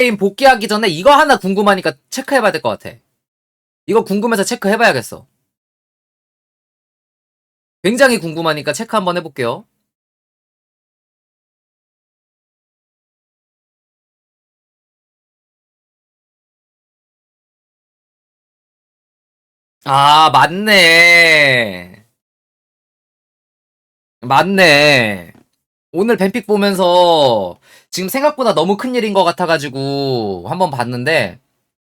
게임 복귀하기 전에 이거 하나 궁금하니까 체크해봐야 될 것 같아. 이거 궁금해서 체크해봐야겠어. 굉장히 궁금하니까 체크 한번 해볼게요. 아, 맞네. 맞네. 오늘 뱀픽 보면서 지금 생각보다 너무 큰 일인 것 같아가지고 한번 봤는데,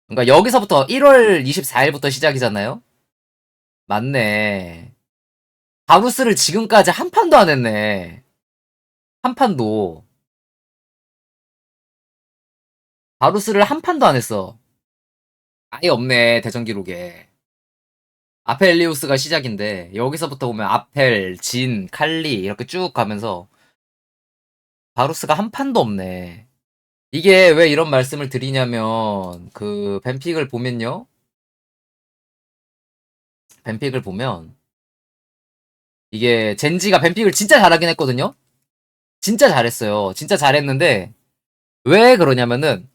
그러니까 여기서부터 1월 24일부터 시작이잖아요? 맞네. 바루스를 지금까지 한 판도 안 했네. 한 판도. 바루스를 한 판도 안 했어. 아예 없네, 대전 기록에. 아펠리우스가 시작인데, 여기서부터 보면 아펠, 진, 칼리, 이렇게 쭉 가면서, 바루스가 한 판도 없네. 이게 왜 이런 말씀을 드리냐면, 그, 뱀픽을 보면요. 뱀픽을 보면, 이게 젠지가 뱀픽을 진짜 잘하긴 했거든요? 진짜 잘했어요. 진짜 잘했는데, 왜 그러냐면은,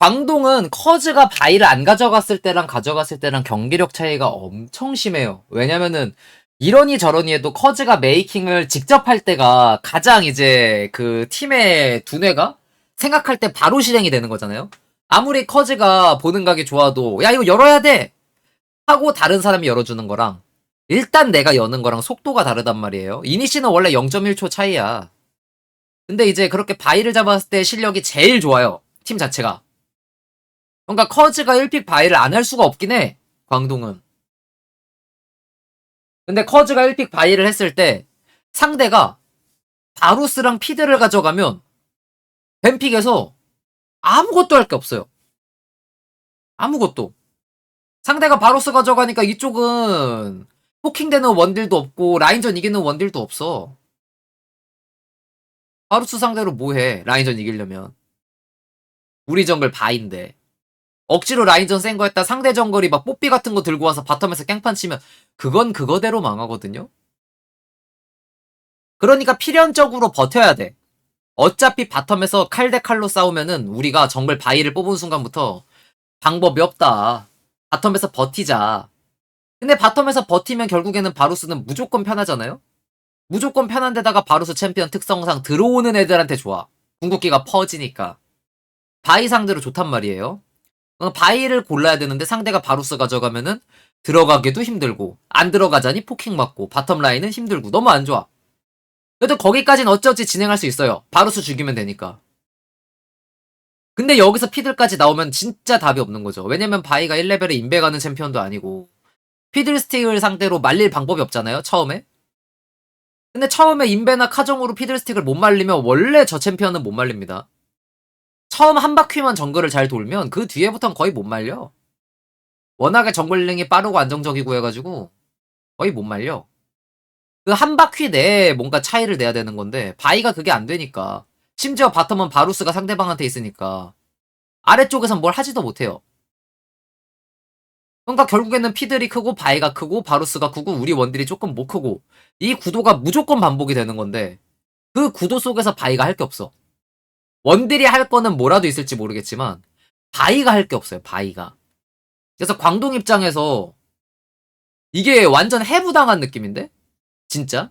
광동은 커즈가 바이를 안 가져갔을 때랑 가져갔을 때랑 경기력 차이가 엄청 심해요. 왜냐면은 이러니 저러니 해도 커즈가 메이킹을 직접 할 때가 가장 이제 그 팀의 두뇌가 생각할 때 바로 실행이 되는 거잖아요. 아무리 커즈가 보는 각이 좋아도 야 이거 열어야 돼 하고 다른 사람이 열어주는 거랑 일단 내가 여는 거랑 속도가 다르단 말이에요. 이니시는 원래 0.1초 차이야. 근데 이제 그렇게 바이를 잡았을 때 실력이 제일 좋아요. 팀 자체가. 그러니까 커즈가 1픽 바이를 안 할 수가 없긴 해. 광동은. 근데 커즈가 1픽 바이를 했을 때 상대가 바루스랑 피드를 가져가면 뱀픽에서 아무것도 할 게 없어요. 아무것도. 상대가 바루스 가져가니까 이쪽은 포킹되는 원딜도 없고 라인전 이기는 원딜도 없어. 바루스 상대로 뭐해? 라인전 이기려면. 우리 정글 바인데. 억지로 라인전 센거 했다 상대 정글이 막 뽀삐 같은 거 들고 와서 바텀에서 깽판 치면 그건 그거대로 망하거든요. 그러니까 필연적으로 버텨야 돼. 어차피 바텀에서 칼 대 칼로 싸우면은 우리가 정글 바이를 뽑은 순간부터 방법이 없다. 바텀에서 버티자. 근데 바텀에서 버티면 결국에는 바루스는 무조건 편하잖아요? 무조건 편한 데다가 바루스 챔피언 특성상 들어오는 애들한테 좋아. 궁극기가 퍼지니까. 바이 상대로 좋단 말이에요. 어, 바이를 골라야 되는데 상대가 바루스 가져가면은 들어가기도 힘들고 안 들어가자니 포킹 맞고 바텀 라인은 힘들고 너무 안 좋아. 그래도 거기까진 어찌어찌 진행할 수 있어요. 바루스 죽이면 되니까. 근데 여기서 피들까지 나오면 진짜 답이 없는 거죠. 왜냐면 바이가 1레벨에 인베 가는 챔피언도 아니고 피들스틱을 상대로 말릴 방법이 없잖아요. 처음에. 근데 처음에 인베나 카정으로 피들스틱을 못 말리면 원래 저 챔피언은 못 말립니다. 처음 한 바퀴만 정글을 잘 돌면 그 뒤에부터는 거의 못 말려. 워낙에 정글링이 빠르고 안정적이고 해가지고 거의 못 말려. 그 한 바퀴 내에 뭔가 차이를 내야 되는 건데 바이가 그게 안 되니까 심지어 바텀은 바루스가 상대방한테 있으니까 아래쪽에선 뭘 하지도 못해요. 그러니까 결국에는 피들이 크고 바이가 크고 바루스가 크고 우리 원딜이 조금 못 크고 이 구도가 무조건 반복이 되는 건데 그 구도 속에서 바이가 할 게 없어. 원딜이 할 거는 뭐라도 있을지 모르겠지만 바이가 할 게 없어요. 바이가. 그래서 광동 입장에서 이게 완전 해부당한 느낌인데? 진짜?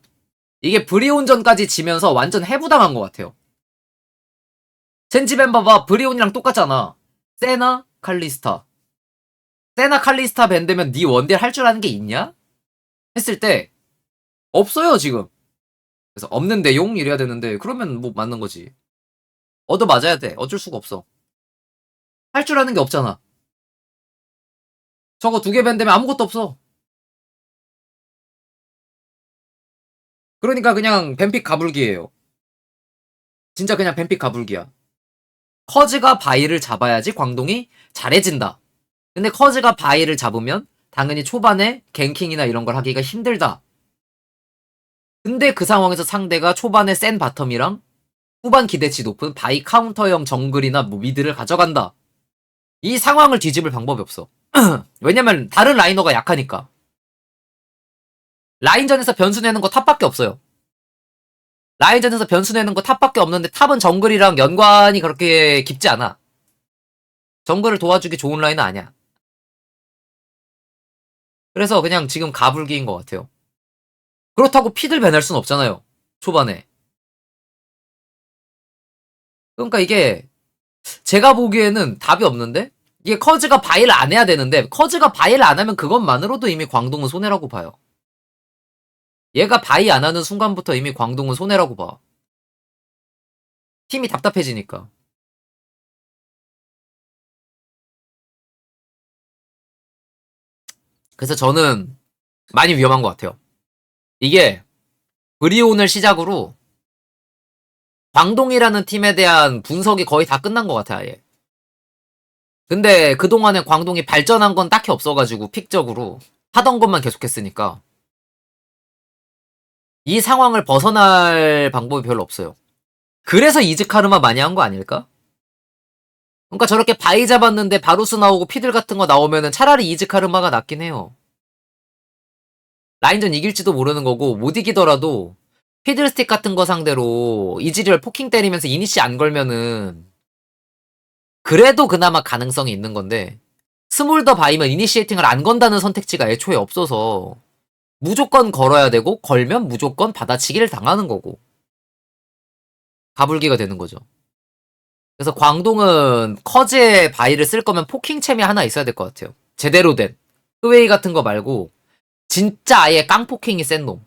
이게 브리온전까지 지면서 완전 해부당한 것 같아요. 젠지벤 봐봐. 브리온이랑 똑같잖아. 세나, 칼리스타. 세나, 칼리스타 밴드면 네 원딜 할 줄 아는 게 있냐? 했을 때 없어요 지금. 그래서 없는데 용 이래야 되는데 그러면 뭐 맞는 거지. 얻어 맞아야 돼. 어쩔 수가 없어. 할 줄 아는 게 없잖아. 저거 두 개 밴드면 아무것도 없어. 그러니까 그냥 뱀픽 가불기예요. 진짜 그냥 뱀픽 가불기야. 커즈가 바이를 잡아야지 광동이 잘해진다. 근데 커즈가 바이를 잡으면 당연히 초반에 갱킹이나 이런 걸 하기가 힘들다. 근데 그 상황에서 상대가 초반에 센 바텀이랑 후반 기대치 높은 바이 카운터형 정글이나 뭐 미드를 가져간다. 이 상황을 뒤집을 방법이 없어. 왜냐면 다른 라이너가 약하니까. 라인전에서 변수 내는 거 탑밖에 없어요. 라인전에서 변수 내는 거 탑밖에 없는데 탑은 정글이랑 연관이 그렇게 깊지 않아. 정글을 도와주기 좋은 라인은 아니야. 그래서 그냥 지금 가불기인 것 같아요. 그렇다고 피들 배낼 순 없잖아요. 초반에. 그러니까 이게 제가 보기에는 답이 없는데 이게 커즈가 바이를 안 해야 되는데 커즈가 바이를 안 하면 그것만으로도 이미 광동은 손해라고 봐요. 얘가 바이 안 하는 순간부터 이미 광동은 손해라고 봐. 팀이 답답해지니까. 그래서 저는 많이 위험한 것 같아요. 이게 브리온을 시작으로 광동이라는 팀에 대한 분석이 거의 다 끝난 것 같아요, 아예. 근데 그동안에 광동이 발전한 건 딱히 없어가지고, 픽적으로. 하던 것만 계속했으니까. 이 상황을 벗어날 방법이 별로 없어요. 그래서 이즈카르마 많이 한 거 아닐까? 그러니까 저렇게 바이 잡았는데 바루스 나오고 피들 같은 거 나오면은 차라리 이즈카르마가 낫긴 해요. 라인전 이길지도 모르는 거고 못 이기더라도 피들스틱 같은 거 상대로 이즈리얼 포킹 때리면서 이니시 안 걸면은 그래도 그나마 가능성이 있는 건데 스몰더 바이면 이니시에이팅을 안 건다는 선택지가 애초에 없어서 무조건 걸어야 되고 걸면 무조건 받아치기를 당하는 거고 가불기가 되는 거죠. 그래서 광동은 커즈의 바이를 쓸 거면 포킹챔이 하나 있어야 될 것 같아요. 제대로 된 흐웨이 같은 거 말고 진짜 아예 깡포킹이 센 놈.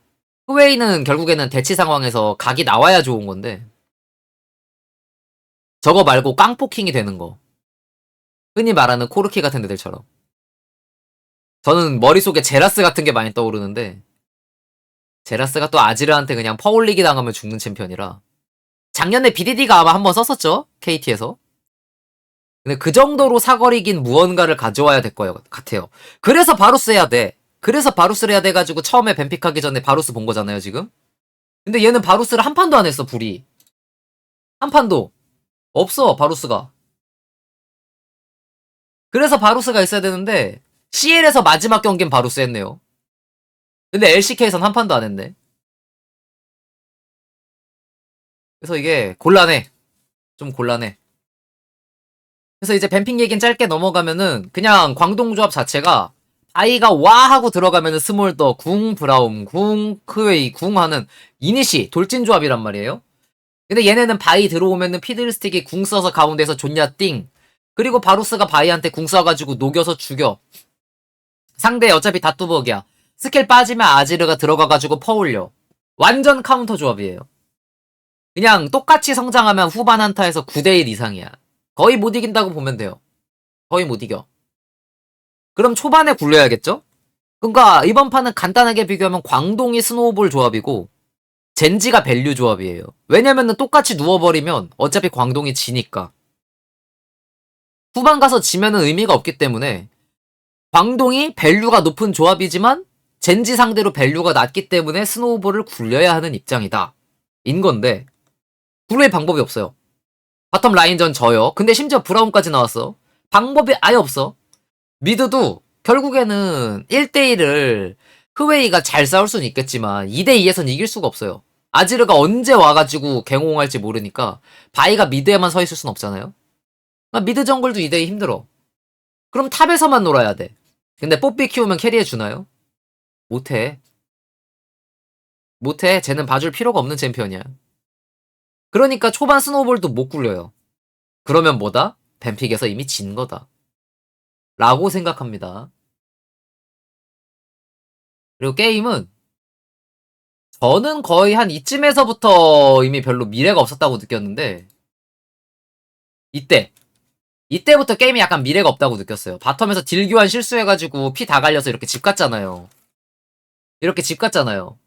흐웨이는 결국에는 대치 상황에서 각이 나와야 좋은 건데 저거 말고 깡포킹이 되는 거. 흔히 말하는 코르키 같은 애들처럼. 저는 머릿속에 제라스 같은 게 많이 떠오르는데 제라스가 또 아지르한테 그냥 퍼올리기 당하면 죽는 챔피언이라 작년에 BDD가 아마 한번 썼었죠? KT에서. 근데 그 정도로 사거리긴 무언가를 가져와야 될 거예요, 같아요. 그래서 바루스 해야 돼. 그래서 바루스를 해야 돼가지고 처음에 뱀픽하기 전에 바루스 본 거잖아요, 지금? 근데 얘는 바루스를 한 판도 안 했어, 불이. 한 판도. 없어, 바루스가. 그래서 바루스가 있어야 되는데, CL에서 마지막 경기는 바루스 했네요. 근데 LCK에선 한 판도 안 했네. 그래서 이게 곤란해. 좀 곤란해. 그래서 이제 뱀핑 얘기는 짧게 넘어가면은 그냥 광동 조합 자체가 아이가 와 하고 들어가면은 스몰더 궁 브라움 궁 크웨이 궁 하는 이니시 돌진 조합이란 말이에요. 근데 얘네는 바이 들어오면은 피들스틱이 궁 써서 가운데서 존냐 띵 그리고 바루스가 바이한테 궁 쏴가지고 녹여서 죽여. 상대 어차피 다 뚜벅이야. 스킬 빠지면 아지르가 들어가가지고 퍼올려. 완전 카운터 조합이에요. 그냥 똑같이 성장하면 후반 한타에서 9대1 이상이야. 거의 못 이긴다고 보면 돼요. 거의 못 이겨. 그럼 초반에 굴려야겠죠? 그러니까 이번 판은 간단하게 비교하면 광동이 스노우볼 조합이고 젠지가 밸류 조합이에요. 왜냐면은 똑같이 누워버리면 어차피 광동이 지니까. 후반 가서 지면은 의미가 없기 때문에 광동이 밸류가 높은 조합이지만 젠지 상대로 밸류가 낮기 때문에 스노우볼을 굴려야 하는 입장이다. 인 건데 굴릴 방법이 없어요. 바텀 라인전 져요. 근데 심지어 브라운까지 나왔어. 방법이 아예 없어. 미드도 결국에는 1대1을 흐웨이가 잘 싸울 수는 있겠지만 2대2에선 이길 수가 없어요. 아지르가 언제 와가지고 갱홍할지 모르니까 바이가 미드에만 서 있을 순 없잖아요. 그러니까 미드 정글도 2대2 힘들어. 그럼 탑에서만 놀아야 돼. 근데 뽀삐 키우면 캐리해 주나요? 못해. 못해. 쟤는 봐줄 필요가 없는 챔피언이야. 그러니까 초반 스노우볼도 못 굴려요. 그러면 뭐다? 뱀픽에서 이미 진 거다. 라고 생각합니다. 그리고 게임은 저는 거의 한 이쯤에서부터 이미 별로 미래가 없었다고 느꼈는데 이때 이때부터 게임이 약간 미래가 없다고 느꼈어요. 바텀에서 딜 교환 실수해가지고 피 다 갈려서 이렇게 집 갔잖아요. 이렇게 집 갔잖아요.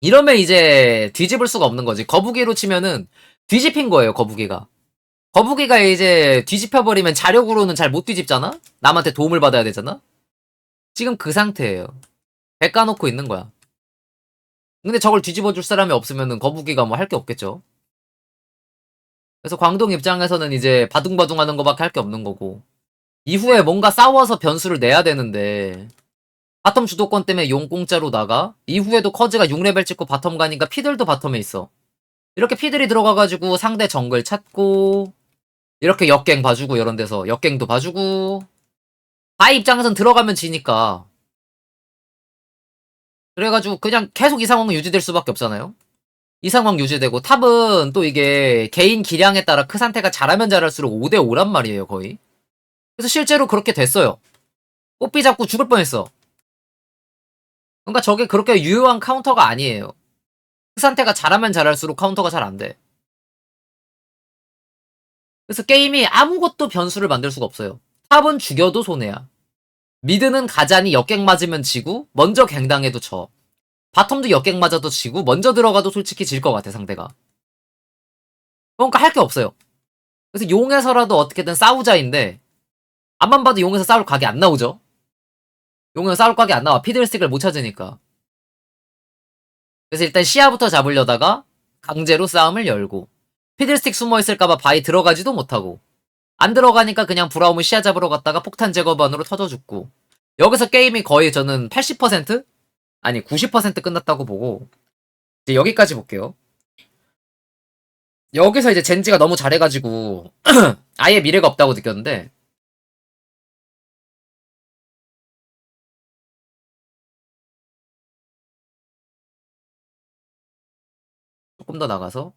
이러면 이제 뒤집을 수가 없는 거지. 거북이로 치면은 뒤집힌 거예요, 거북이가. 거북이가 이제 뒤집혀버리면 자력으로는 잘 못 뒤집잖아? 남한테 도움을 받아야 되잖아? 지금 그 상태예요. 배 까놓고 있는 거야. 근데 저걸 뒤집어줄 사람이 없으면은 거북이가 뭐 할 게 없겠죠? 그래서 광동 입장에서는 이제 바둥바둥 하는 거밖에 할 게 없는 거고. 이후에 뭔가 싸워서 변수를 내야 되는데, 바텀 주도권 때문에 용 공짜로 나가? 이후에도 커즈가 6레벨 찍고 바텀 가니까 피들도 바텀에 있어. 이렇게 피들이 들어가가지고 상대 정글 찾고, 이렇게 역갱 봐주고 이런 데서 역갱도 봐주고 바이 입장에선 들어가면 지니까 그래가지고 그냥 계속 이 상황은 유지될 수밖에 없잖아요. 이 상황 유지되고 탑은 또 이게 개인 기량에 따라 크 상태가 잘하면 잘할수록 5대 5란 말이에요 거의. 그래서 실제로 그렇게 됐어요. 뽀삐 잡고 죽을 뻔했어. 그러니까 저게 그렇게 유효한 카운터가 아니에요. 크 상태가 잘하면 잘할수록 카운터가 잘 안 돼. 그래서 게임이 아무것도 변수를 만들 수가 없어요. 탑은 죽여도 손해야. 미드는 가자니 역갱 맞으면 지고 먼저 갱당해도 져. 바텀도 역갱 맞아도 지고 먼저 들어가도 솔직히 질 것 같아 상대가. 그러니까 할 게 없어요. 그래서 용에서라도 어떻게든 싸우자인데 앞만 봐도 용에서 싸울 각이 안 나오죠. 용에서 싸울 각이 안 나와. 피들스틱을 못 찾으니까. 그래서 일단 시야부터 잡으려다가 강제로 싸움을 열고 피들스틱 숨어 있을까봐 바위 들어가지도 못하고 안 들어가니까 그냥 브라움을 시야 잡으러 갔다가 폭탄 제거반으로 터져 죽고 여기서 게임이 거의 저는 80% 아니 90% 끝났다고 보고 이제 여기까지 볼게요. 여기서 이제 젠지가 너무 잘해가지고 아예 미래가 없다고 느꼈는데 조금 더 나가서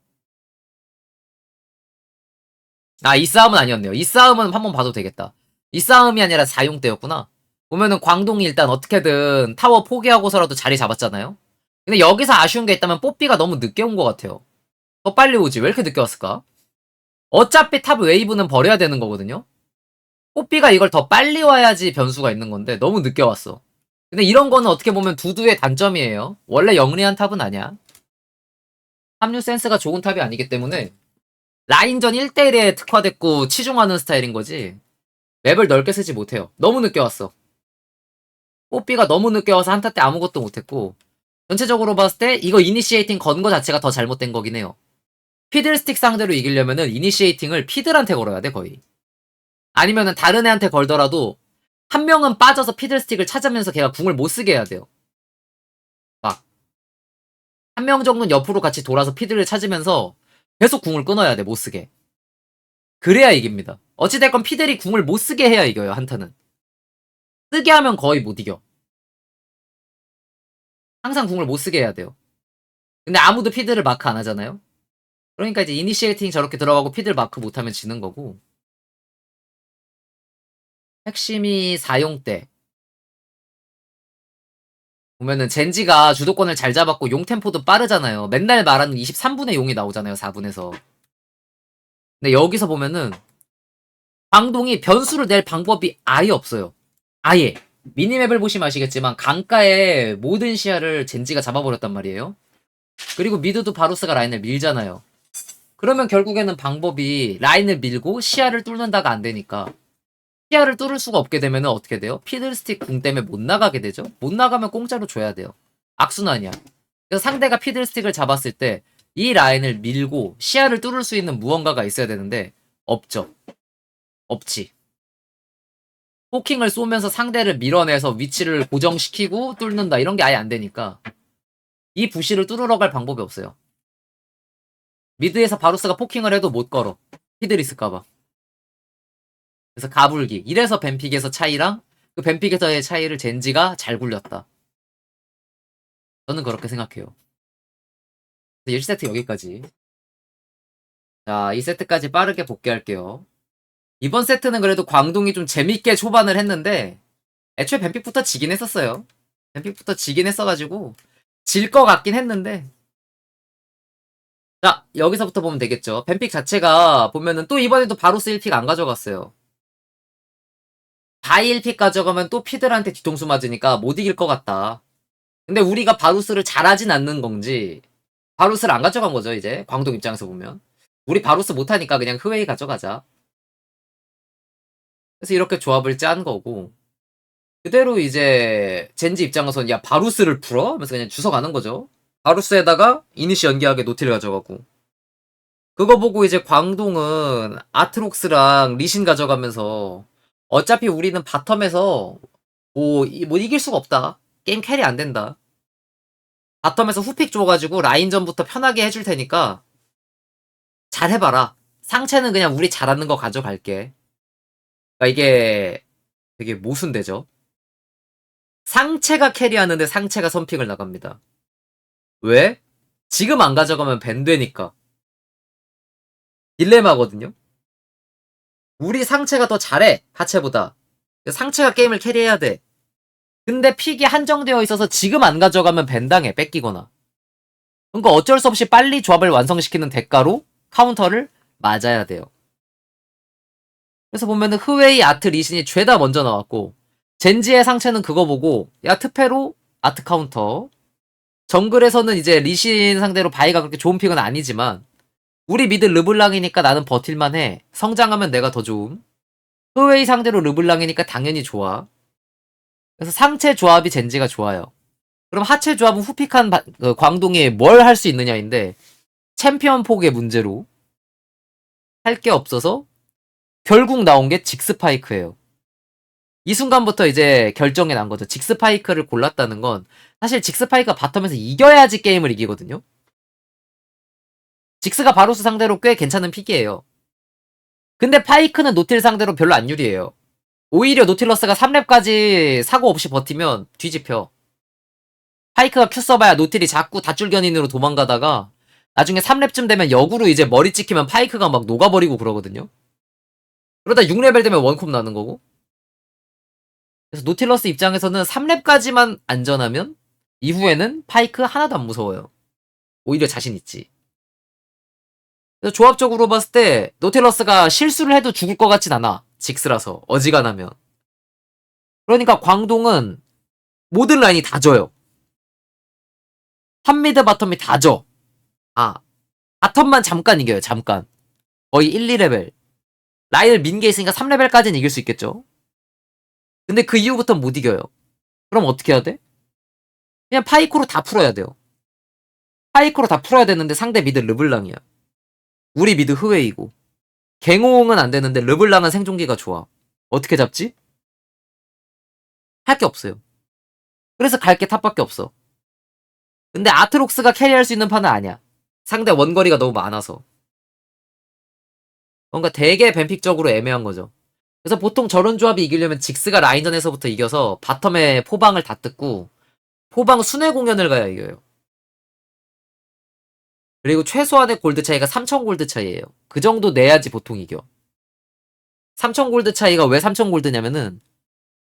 아, 이 싸움은 아니었네요. 이 싸움은 한번 봐도 되겠다. 이 싸움이 아니라 4용 때였구나. 보면은 광동이 일단 어떻게든 타워 포기하고서라도 자리 잡았잖아요. 근데 여기서 아쉬운 게 있다면 뽀삐가 너무 늦게 온 것 같아요. 더 빨리 오지. 왜 이렇게 늦게 왔을까? 어차피 탑 웨이브는 버려야 되는 거거든요. 뽀삐가 이걸 더 빨리 와야지 변수가 있는 건데 너무 늦게 왔어. 근데 이런 거는 어떻게 보면 두두의 단점이에요. 원래 영리한 탑은 아니야. 합류 센스가 좋은 탑이 아니기 때문에 라인전 1대1에 특화됐고 치중하는 스타일인 거지. 맵을 넓게 쓰지 못해요. 너무 늦게 왔어. 뽀삐가 너무 늦게 와서 한타 때 아무것도 못했고 전체적으로 봤을 때 이거 이니시에이팅 건 거 자체가 더 잘못된 거긴 해요. 피들스틱 상대로 이기려면은 이니시에이팅을 피들한테 걸어야 돼 거의. 아니면은 다른 애한테 걸더라도 한 명은 빠져서 피들스틱을 찾으면서 걔가 궁을 못 쓰게 해야 돼요. 막 한 명 정도는 옆으로 같이 돌아서 피들을 찾으면서 계속 궁을 끊어야 돼, 못 쓰게. 그래야 이깁니다. 어찌됐건 피들이 궁을 못 쓰게 해야 이겨요, 한타는. 쓰게 하면 거의 못 이겨. 항상 궁을 못 쓰게 해야 돼요. 근데 아무도 피들을 마크 안 하잖아요? 그러니까 이제 이니시에이팅 저렇게 들어가고 피들 마크 못하면 지는 거고. 핵심이 4용 때. 보면은 젠지가 주도권을 잘 잡았고 용 템포도 빠르잖아요. 맨날 말하는 23분의 용이 나오잖아요. 4분에서. 근데 여기서 보면은 방동이 변수를 낼 방법이 아예 없어요. 아예. 미니맵을 보시면 아시겠지만 강가의 모든 시야를 젠지가 잡아버렸단 말이에요. 그리고 미드도 바루스가 라인을 밀잖아요. 그러면 결국에는 방법이 라인을 밀고 시야를 뚫는다가 안 되니까 시야를 뚫을 수가 없게 되면 어떻게 돼요? 피들스틱 궁 때문에 못 나가게 되죠? 못 나가면 공짜로 줘야 돼요. 악순환이야. 그래서 상대가 피들스틱을 잡았을 때 이 라인을 밀고 시야를 뚫을 수 있는 무언가가 있어야 되는데 없죠. 없지. 포킹을 쏘면서 상대를 밀어내서 위치를 고정시키고 뚫는다 이런 게 아예 안 되니까 이 부시를 뚫으러 갈 방법이 없어요. 미드에서 바루스가 포킹을 해도 못 걸어. 피들 있을까봐. 그래서 가불기. 이래서 뱀픽에서 차이랑 그 뱀픽에서의 차이를 젠지가 잘 굴렸다. 저는 그렇게 생각해요. 1세트 여기까지. 자, 2세트까지 빠르게 복귀할게요. 이번 세트는 그래도 광동이 좀 재밌게 초반을 했는데 애초에 뱀픽부터 지긴 했었어요. 뱀픽부터 지긴 했어가지고 질 것 같긴 했는데 자, 여기서부터 보면 되겠죠. 뱀픽 자체가 보면은 또 이번에도 바로스 1픽 안 가져갔어요. 바이 1픽 가져가면 또 피들한테 뒤통수 맞으니까 못 이길 것 같다. 근데 우리가 바루스를 잘하진 않는 건지 바루스를 안 가져간 거죠, 이제. 광동 입장에서 보면. 우리 바루스 못하니까 그냥 흐웨이 가져가자. 그래서 이렇게 조합을 짠 거고. 그대로 이제 젠지 입장에서는 야 바루스를 풀어? 하면서 그냥 주워 가는 거죠. 바루스에다가 이니시 연기하게 노티를 가져가고. 그거 보고 이제 광동은 아트록스랑 리신 가져가면서 어차피 우리는 바텀에서 뭐, 이- 뭐 이길 수가 없다. 게임 캐리 안 된다. 바텀에서 후픽 줘가지고 라인전부터 편하게 해줄 테니까 잘 해봐라. 상체는 그냥 우리 잘하는 거 가져갈게. 그러니까 이게 되게 모순되죠. 상체가 캐리하는데 상체가 선픽을 나갑니다. 왜? 지금 안 가져가면 밴 되니까. 딜레마거든요. 우리 상체가 더 잘해 하체보다. 상체가 게임을 캐리해야 돼. 근데 픽이 한정되어 있어서 지금 안 가져가면 밴당해 뺏기거나. 그러니까 어쩔 수 없이 빨리 조합을 완성시키는 대가로 카운터를 맞아야 돼요. 그래서 보면은 흐웨이 아트 리신이 죄다 먼저 나왔고 젠지의 상체는 그거 보고 야 트페로 아트 카운터 정글에서는 이제 리신 상대로 바이가 그렇게 좋은 픽은 아니지만 우리 미드 르블랑이니까 나는 버틸만 해 성장하면 내가 더 좋음 흐웨이 상대로 르블랑이니까 당연히 좋아 그래서 상체 조합이 젠지가 좋아요 그럼 하체 조합은 후픽한 바- 그 광동이 뭘 할 수 있느냐인데 챔피언 폭의 문제로 할 게 없어서 결국 나온 게 직스파이크예요. 이 순간부터 이제 결정이 난 거죠. 직스파이크를 골랐다는 건 사실 직스파이크가 바텀에서 이겨야지 게임을 이기거든요. 직스가 바로스 상대로 꽤 괜찮은 픽이에요. 근데 파이크는 노틸 상대로 별로 안 유리해요. 오히려 노틸러스가 3렙까지 사고 없이 버티면 뒤집혀. 파이크가 큐 써봐야 노틸이 자꾸 다줄견인으로 도망가다가 나중에 3렙쯤 되면 역으로 이제 머리 찍히면 파이크가 막 녹아버리고 그러거든요. 그러다 6레벨 되면 원콤 나는 거고. 그래서 노틸러스 입장에서는 3렙까지만 안전하면 이후에는 파이크 하나도 안 무서워요. 오히려 자신 있지. 그래서 조합적으로 봤을 때 노틸러스가 실수를 해도 죽을 것 같진 않아. 직스라서 어지간하면. 그러니까 광동은 모든 라인이 다 져요. 한미드 바텀이 다 져. 아, 바텀만 잠깐 이겨요, 잠깐. 거의 1, 2레벨. 라인을 민 게 있으니까 3레벨까지는 이길 수 있겠죠? 근데 그 이후부터 못 이겨요. 그럼 어떻게 해야 돼? 그냥 파이크로 다 풀어야 돼요. 파이크로 다 풀어야 되는데 상대 미드 르블랑이야. 우리 미드 흐웨이고. 갱호응은 안 되는데 르블랑은 생존기가 좋아. 어떻게 잡지? 할 게 없어요. 그래서 갈 게 탑밖에 없어. 근데 아트록스가 캐리할 수 있는 판은 아니야. 상대 원거리가 너무 많아서. 뭔가 되게 뱀픽적으로 애매한 거죠. 그래서 보통 저런 조합이 이기려면 직스가 라인전에서부터 이겨서 바텀에 포방을 다 뜯고 포방 순회 공연을 가야 이겨요. 그리고 최소한의 골드 차이가 3천 골드 차이예요. 그 정도 내야지 보통 이겨. 3천 골드 차이가 왜 3천 골드냐면은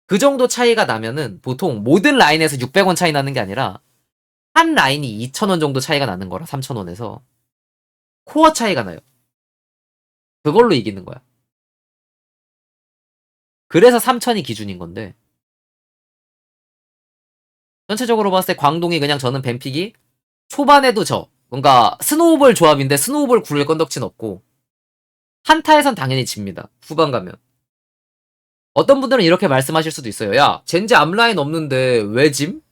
그 정도 차이가 나면은 보통 모든 라인에서 600원 차이 나는 게 아니라 한 라인이 2,000원 정도 차이가 나는 거라 3,000원에서 코어 차이가 나요. 그걸로 이기는 거야. 그래서 3,000이 기준인 건데 전체적으로 봤을 때 광동이 그냥 저는 뱀픽이 초반에도 저 뭔가 스노우볼 조합인데 스노우볼 굴릴 건덕진 없고 한타에선 당연히 집니다. 후반 가면. 어떤 분들은 이렇게 말씀하실 수도 있어요. 야, 젠지 앞라인 없는데 왜 짐?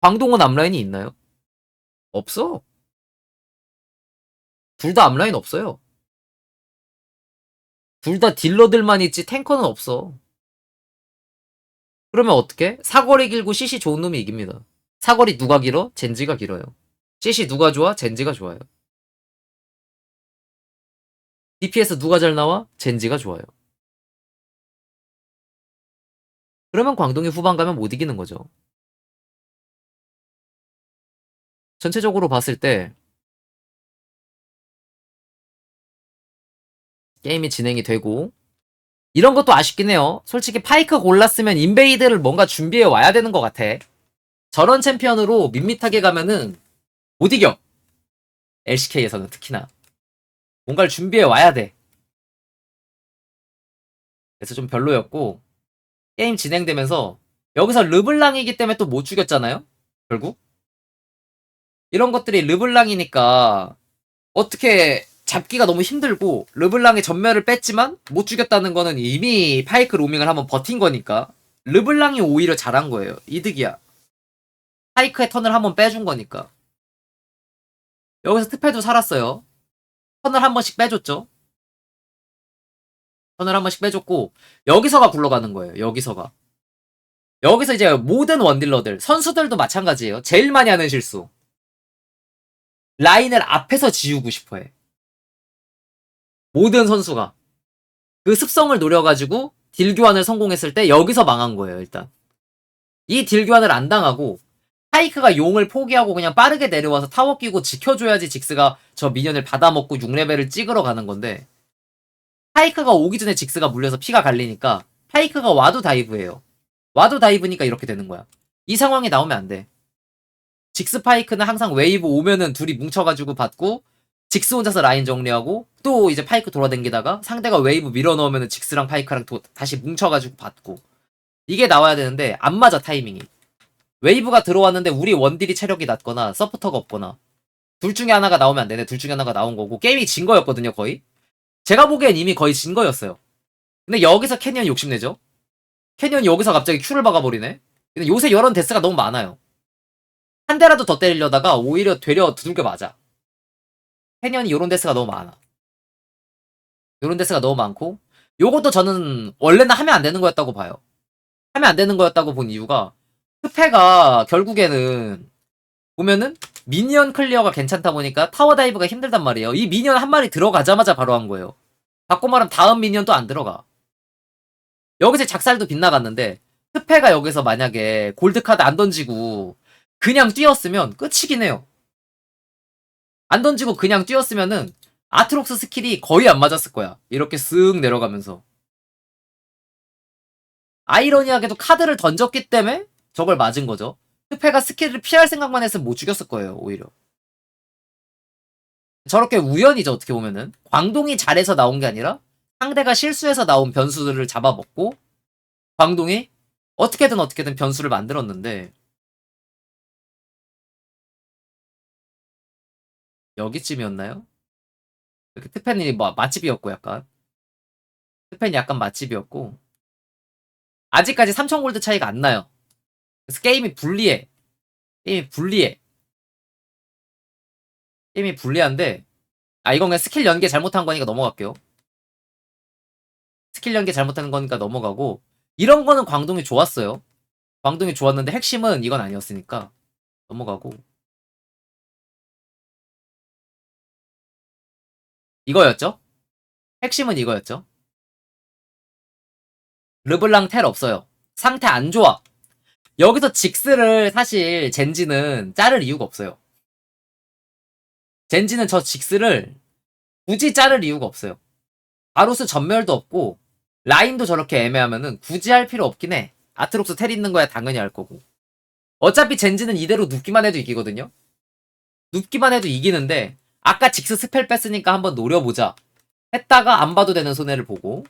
광동은 앞라인이 있나요? 없어. 둘다 앞라인 없어요. 둘 다 딜러들만 있지 탱커는 없어. 그러면 어떻게? 사거리 길고 CC 좋은 놈이 이깁니다. 사거리 누가 길어? 젠지가 길어요. CC 누가 좋아? 젠지가 좋아요. DPS 누가 잘 나와? 젠지가 좋아요. 그러면 광동이 후반 가면 못 이기는 거죠. 전체적으로 봤을 때 게임이 진행이 되고 이런 것도 아쉽긴 해요. 솔직히 파이크 골랐으면 인베이드를 뭔가 준비해 와야 되는 것 같아. 저런 챔피언으로 밋밋하게 가면은 못 이겨. LCK에서는 특히나. 뭔가를 준비해 와야 돼. 그래서 좀 별로였고 게임 진행되면서 여기서 르블랑이기 때문에 또 못 죽였잖아요. 결국 이런 것들이 르블랑이니까 어떻게 잡기가 너무 힘들고 르블랑의 전멸을 뺐지만 못 죽였다는 거는 이미 파이크 로밍을 한번 버틴 거니까 르블랑이 오히려 잘한 거예요. 이득이야. 파이크의 턴을 한번 빼준 거니까. 여기서 트페도 살았어요. 턴을 한 번씩 빼줬죠. 턴을 한 번씩 빼줬고 여기서가 굴러가는 거예요. 여기서가. 여기서 이제 모든 원딜러들 선수들도 마찬가지예요. 제일 많이 하는 실수. 라인을 앞에서 지우고 싶어 해. 모든 선수가. 그 습성을 노려가지고 딜 교환을 성공했을 때 여기서 망한 거예요, 일단. 이 딜 교환을 안 당하고 파이크가 용을 포기하고 그냥 빠르게 내려와서 타워 끼고 지켜줘야지 직스가 저 미니언을 받아먹고 6레벨을 찍으러 가는 건데 파이크가 오기 전에 직스가 물려서 피가 갈리니까 파이크가 와도 다이브예요. 와도 다이브니까 이렇게 되는 거야. 이 상황이 나오면 안 돼. 직스 파이크는 항상 웨이브 오면은 둘이 뭉쳐가지고 받고 직스 혼자서 라인 정리하고 또 이제 파이크 돌아댕기다가 상대가 웨이브 밀어넣으면은 직스랑 파이크랑 또 다시 뭉쳐가지고 받고 이게 나와야 되는데 안 맞아 타이밍이. 웨이브가 들어왔는데 우리 원딜이 체력이 낮거나 서포터가 없거나 둘 중에 하나가 나오면 안 되네. 둘 중에 하나가 나온 거고 게임이 진 거였거든요 거의. 제가 보기엔 이미 거의 진 거였어요. 근데 여기서 캐니언 욕심내죠. 캐니언이 여기서 갑자기 큐를 박아버리네. 근데 요새 이런 데스가 너무 많아요. 한 대라도 더 때리려다가 오히려 되려 두들겨 맞아. 캐니언이 요런 데스가 너무 많아. 요런 데스가 너무 많고 요것도 저는 원래는 하면 안 되는 거였다고 봐요. 하면 안 되는 거였다고 본 이유가 스페가 결국에는 보면은 미니언 클리어가 괜찮다 보니까 타워 다이브가 힘들단 말이에요. 이 미니언 한 마리 들어가자마자 바로 한 거예요. 바꿔 말하면 다음 미니언 또 안 들어가. 여기서 작살도 빗나갔는데 스페가 여기서 만약에 골드카드 안 던지고 그냥 뛰었으면 끝이긴 해요. 안 던지고 그냥 뛰었으면은 아트록스 스킬이 거의 안 맞았을 거야. 이렇게 쓱 내려가면서. 아이러니하게도 카드를 던졌기 때문에 저걸 맞은 거죠. 스페가 스킬을 피할 생각만 했으면 못 죽였을 거예요, 오히려. 저렇게 우연이죠, 어떻게 보면은. 광동이 잘해서 나온 게 아니라 상대가 실수해서 나온 변수들을 잡아먹고 광동이 어떻게든 어떻게든 변수를 만들었는데 여기쯤이었나요? 이렇게 트펜이 뭐 맛집이었고 약간 트펜이 약간 맛집이었고 아직까지 3천 골드 차이가 안 나요. 그래서 게임이 불리해. 게임이 불리해. 게임이 불리한데 아 이건 그냥 스킬 연계 잘못한 거니까 넘어갈게요. 스킬 연계 잘못한 거니까 넘어가고 이런 거는 광동이 좋았어요. 광동이 좋았는데 핵심은 이건 아니었으니까 넘어가고 이거였죠? 핵심은 이거였죠? 르블랑 텔 없어요. 상태 안 좋아. 여기서 직스를 사실 젠지는 자를 이유가 없어요. 젠지는 저 직스를 굳이 자를 이유가 없어요. 바로스 전멸도 없고 라인도 저렇게 애매하면은 굳이 할 필요 없긴 해. 아트록스 텔 있는 거야 당연히 할 거고. 어차피 젠지는 이대로 눕기만 해도 이기거든요. 눕기만 해도 이기는데 아까 직스 스펠 뺐으니까 한번 노려보자. 했다가 안 봐도 되는 손해를 보고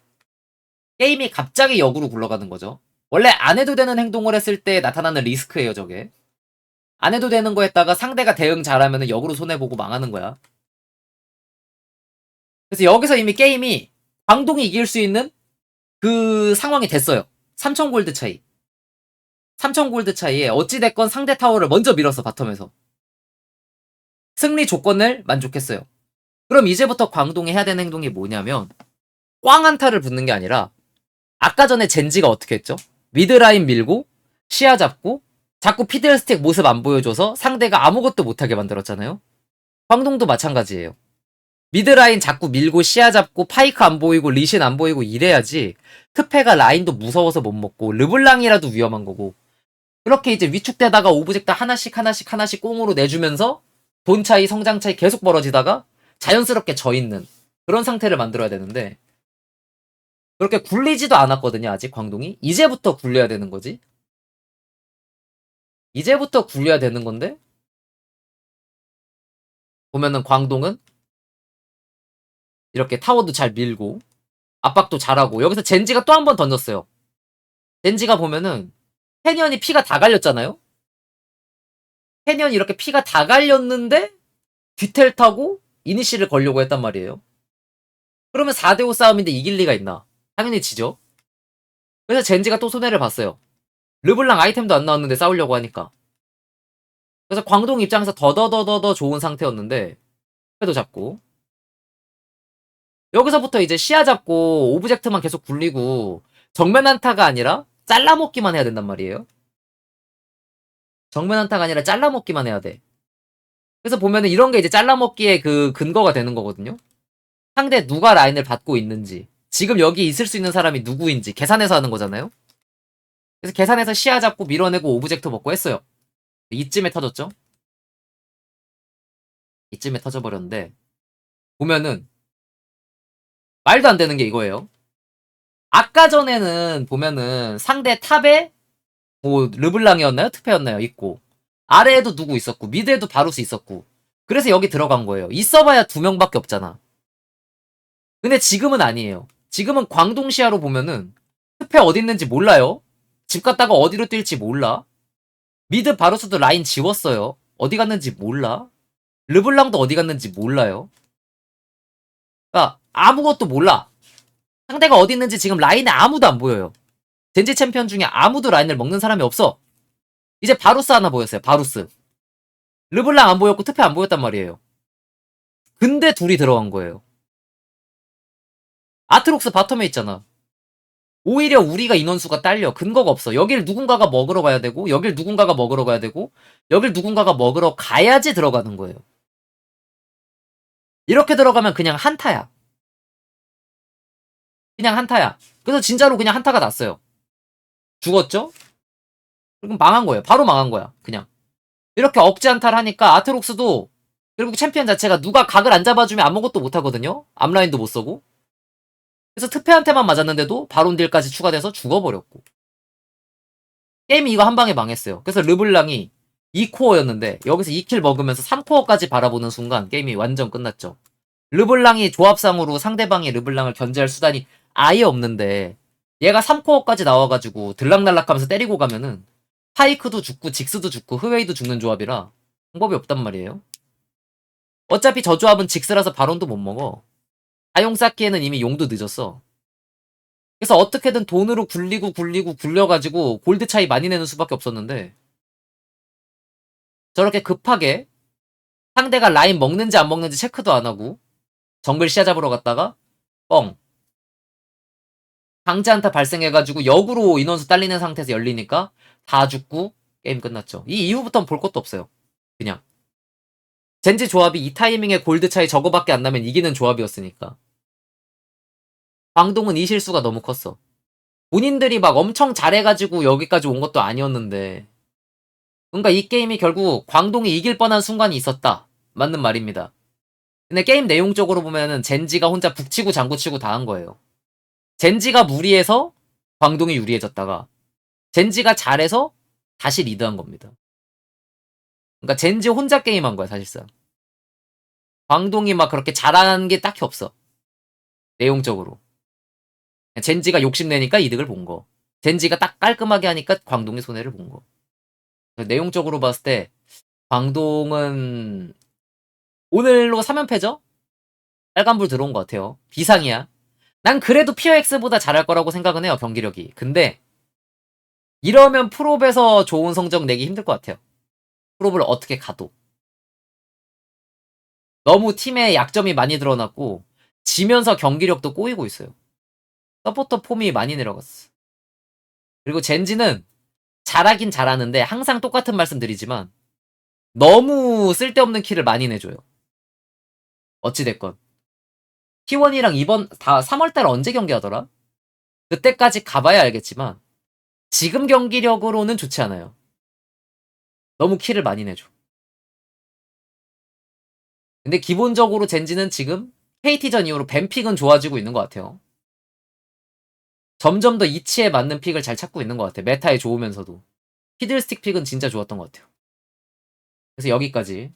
게임이 갑자기 역으로 굴러가는 거죠. 원래 안 해도 되는 행동을 했을 때 나타나는 리스크예요, 저게. 안 해도 되는 거 했다가 상대가 대응 잘하면 역으로 손해보고 망하는 거야. 그래서 여기서 이미 게임이 광동이 이길 수 있는 그 상황이 됐어요. 3천 골드 차이. 3천 골드 차이에 어찌됐건 상대 타워를 먼저 밀었어, 바텀에서. 승리 조건을 만족했어요. 그럼 이제부터 광동이 해야 되는 행동이 뭐냐면 꽝 한타를 붙는 게 아니라 아까 전에 젠지가 어떻게 했죠? 미드라인 밀고 시야 잡고 자꾸 피들스틱 모습 안 보여줘서 상대가 아무것도 못하게 만들었잖아요. 광동도 마찬가지예요. 미드라인 자꾸 밀고 시야 잡고 파이크 안 보이고 리신 안 보이고 이래야지 트페가 라인도 무서워서 못 먹고 르블랑이라도 위험한 거고 그렇게 이제 위축되다가 오브젝트 하나씩 하나씩 하나씩 꽁으로 내주면서 돈 차이 성장 차이 계속 벌어지다가 자연스럽게 져 있는 그런 상태를 만들어야 되는데 그렇게 굴리지도 않았거든요 아직 광동이. 이제부터 굴려야 되는 거지. 이제부터 굴려야 되는 건데? 보면은 광동은 이렇게 타워도 잘 밀고 압박도 잘하고 여기서 젠지가 또 한 번 던졌어요. 젠지가 보면은 캐니언이 피가 다 갈렸잖아요? 캐니언이 이렇게 피가 다 갈렸는데 뒤텔 타고 이니시를 걸려고 했단 말이에요. 그러면 4대5 싸움인데 이길 리가 있나 당연히 지죠 그래서 젠지가 또 손해를 봤어요 르블랑 아이템도 안 나왔는데 싸우려고 하니까 그래서 광동 입장에서 더더더더더 좋은 상태였는데 패도 잡고 여기서부터 이제 시야 잡고 오브젝트만 계속 굴리고 정면 한타가 아니라 잘라먹기만 해야 된단 말이에요. 정면 한타가 아니라 잘라먹기만 해야 돼. 그래서 보면은 이런 게 이제 잘라먹기의 그 근거가 되는 거거든요. 상대 누가 라인을 받고 있는지, 지금 여기 있을 수 있는 사람이 누구인지 계산해서 하는 거잖아요? 그래서 계산해서 시야 잡고 밀어내고 오브젝트 먹고 했어요. 이쯤에 터졌죠? 이쯤에 터져버렸는데, 보면은, 말도 안 되는 게 이거예요. 아까 전에는 보면은 상대 탑에 뭐 르블랑이었나요? 트페였나요? 있고 아래에도 누구 있었고 미드에도 바루스 있었고 그래서 여기 들어간 거예요. 있어봐야 두 명밖에 없잖아. 근데 지금은 아니에요. 지금은 광동시야로 보면은 트페 어디 있는지 몰라요. 집 갔다가 어디로 뛸지 몰라. 미드 바루스도 라인 지웠어요. 어디 갔는지 몰라. 르블랑도 어디 갔는지 몰라요. 그러니까 아무것도 몰라. 상대가 어디 있는지 지금 라인에 아무도 안 보여요. 젠지 챔피언 중에 아무도 라인을 먹는 사람이 없어. 이제 바루스 하나 보였어요. 바루스. 르블랑 안 보였고 트페 안 보였단 말이에요. 근데 둘이 들어간 거예요. 아트록스 바텀에 있잖아. 오히려 우리가 인원수가 딸려. 근거가 없어. 여길 누군가가 먹으러 가야 되고, 여길 누군가가 먹으러 가야 되고, 여길 누군가가 먹으러 가야지 들어가는 거예요. 이렇게 들어가면 그냥 한타야. 그냥 한타야. 그래서 진짜로 그냥 한타가 났어요. 죽었죠? 그럼 망한 거예요. 바로 망한 거야. 그냥. 이렇게 억지 한타를 하니까 아트록스도 결국 챔피언 자체가 누가 각을 안 잡아주면 아무것도 못 하거든요. 앞라인도 못 써고. 그래서 트페한테만 맞았는데도 바론딜까지 추가돼서 죽어버렸고. 게임이 이거 한 방에 망했어요. 그래서 르블랑이 2코어였는데 여기서 2킬 먹으면서 3코어까지 바라보는 순간 게임이 완전 끝났죠. 르블랑이 조합상으로 상대방의 르블랑을 견제할 수단이 아예 없는데 얘가 3코어까지 나와가지고 들락날락하면서 때리고 가면은 파이크도 죽고 직스도 죽고 흐웨이도 죽는 조합이라 방법이 없단 말이에요. 어차피 저 조합은 직스라서 바론도 못 먹어. 다용 쌓기에는 이미 용도 늦었어. 그래서 어떻게든 돈으로 굴리고 굴리고 굴려가지고 골드 차이 많이 내는 수밖에 없었는데 저렇게 급하게 상대가 라인 먹는지 안 먹는지 체크도 안 하고 정글 시야 잡으러 갔다가 뻥 강제 한타 발생해가지고 역으로 인원수 딸리는 상태에서 열리니까 다 죽고 게임 끝났죠. 이 이후부터는 볼 것도 없어요. 그냥 젠지 조합이 이 타이밍에 골드 차이 저거밖에 안 나면 이기는 조합이었으니까. 광동은 이 실수가 너무 컸어. 본인들이 막 엄청 잘해가지고 여기까지 온 것도 아니었는데. 그러니까 이 게임이 결국 광동이 이길 뻔한 순간이 있었다. 맞는 말입니다. 근데 게임 내용적으로 보면은 젠지가 혼자 북치고 장구치고 다 한 거예요. 젠지가 무리해서 광동이 유리해졌다가 젠지가 잘해서 다시 리드한 겁니다. 그러니까 젠지 혼자 게임한 거야 사실상. 광동이 막 그렇게 잘하는 게 딱히 없어. 내용적으로. 젠지가 욕심내니까 이득을 본 거. 젠지가 딱 깔끔하게 하니까 광동이 손해를 본 거. 내용적으로 봤을 때 광동은 오늘로 3연패죠? 빨간불 들어온 것 같아요. 비상이야. 난 그래도 피어엑스보다 잘할 거라고 생각은 해요, 경기력이. 근데 이러면 프로에서 좋은 성적 내기 힘들 것 같아요. 프로를 어떻게 가도. 너무 팀에 약점이 많이 드러났고 지면서 경기력도 꼬이고 있어요. 서포터 폼이 많이 내려갔어. 그리고 젠지는 잘하긴 잘하는데 항상 똑같은 말씀 드리지만 너무 쓸데없는 키를 많이 내줘요. 어찌됐건. T1이랑 이번 다 3월달 언제 경기하더라? 그때까지 가봐야 알겠지만 지금 경기력으로는 좋지 않아요. 너무 키를 많이 내줘. 근데 기본적으로 젠지는 지금 KT전 이후로 뱀픽은 좋아지고 있는 것 같아요. 점점 더 이치에 맞는 픽을 잘 찾고 있는 것 같아요. 메타에 좋으면서도. 피들스틱 픽은 진짜 좋았던 것 같아요. 그래서 여기까지